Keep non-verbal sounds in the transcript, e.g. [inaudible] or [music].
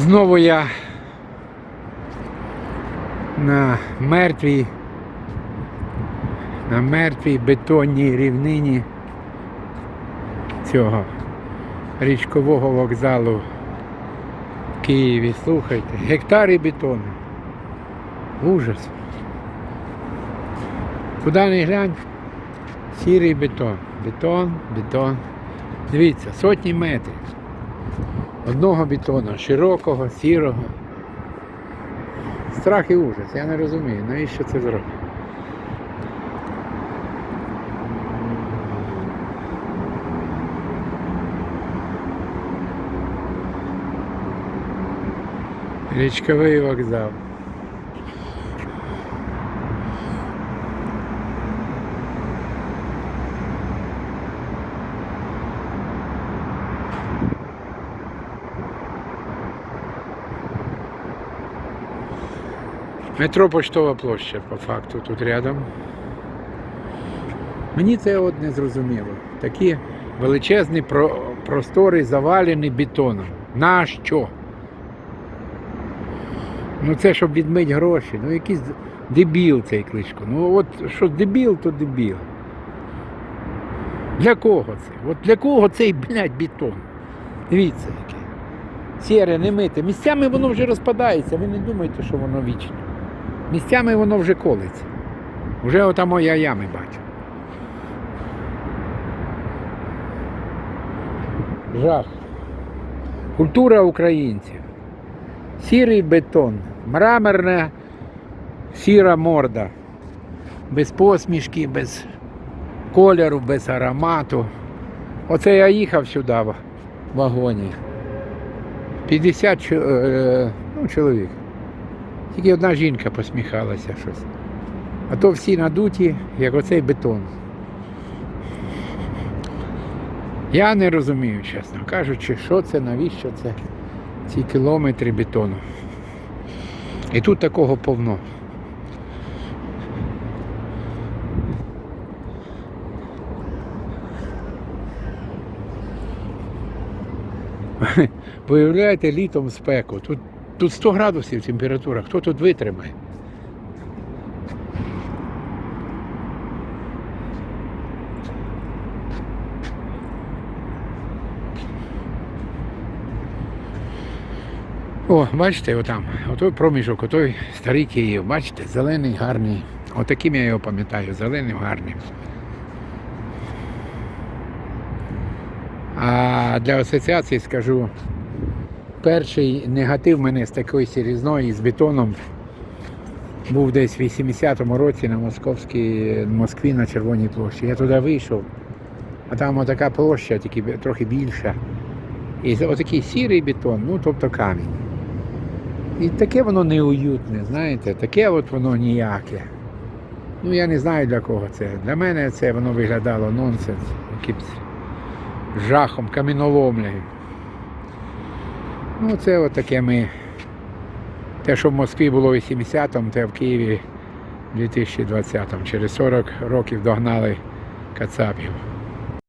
Знову я на мертвій, на мертвій бетонній рівнині цього річкового вокзалу в Києві. Слухайте, гектари бетону. Ужас. Куди не глянь, сірий бетон. Бетон, бетон. Дивіться, сотні метрів. Одного бетону, широкого, сірого. Страх і ужас. Я не розумію, навіщо це зробити. Річковий вокзал. Метро Поштова площа, по факту, тут рядом. Мені це от не зрозуміло. Такі величезні про- простори завалені бетоном. На що? Ну це щоб відмити гроші. Ну якийсь дебіл цей кличко. Ну от що дебіл, то дебіл. Для кого це? От для кого цей, блядь, бетон? Дивіться яке. Сіре, не мите. Місцями воно вже розпадається, ви не думайте, що воно вічно. Місцями воно вже колиться. Вже отамо я ями бачу. Жах. Культура українців. Сірий бетон, мраморна сіра морда. Без посмішки, без кольору, без аромату. Оце я їхав сюди в вагоні. 50 е, ну, чоловік. Тільки одна жінка посміхалася щось. А то всі надуті, як оцей бетон. Я не розумію, чесно кажучи, що це, навіщо це ці кілометри бетону. І тут такого повно. [laughs] Виявляєте літом спеку. Тут, тут 100 градусів температура. Хто тут витримає? О, бачите, отам, отой проміжок, отой старий Київ, бачите, зелений, гарний. Отаким я його пам'ятаю, зеленим, гарним. А для асоціації скажу, перший негатив мене з такої сірізної з бетоном був десь в 80-му році на Московській Москві на Червоній площі. Я туди вийшов, а там отака площа, тільки трохи більша. І отакий сірий бетон, ну тобто камінь. І таке воно неуютне, знаєте, таке от воно ніяке. Ну я не знаю для кого це. Для мене це воно виглядало нонсенс, якимсь жахом, каміноломлею. Ну це от таке ми. Те, що в Москві було в 80-му, те в Києві в 2020-му. Через 40 років догнали Кацапів.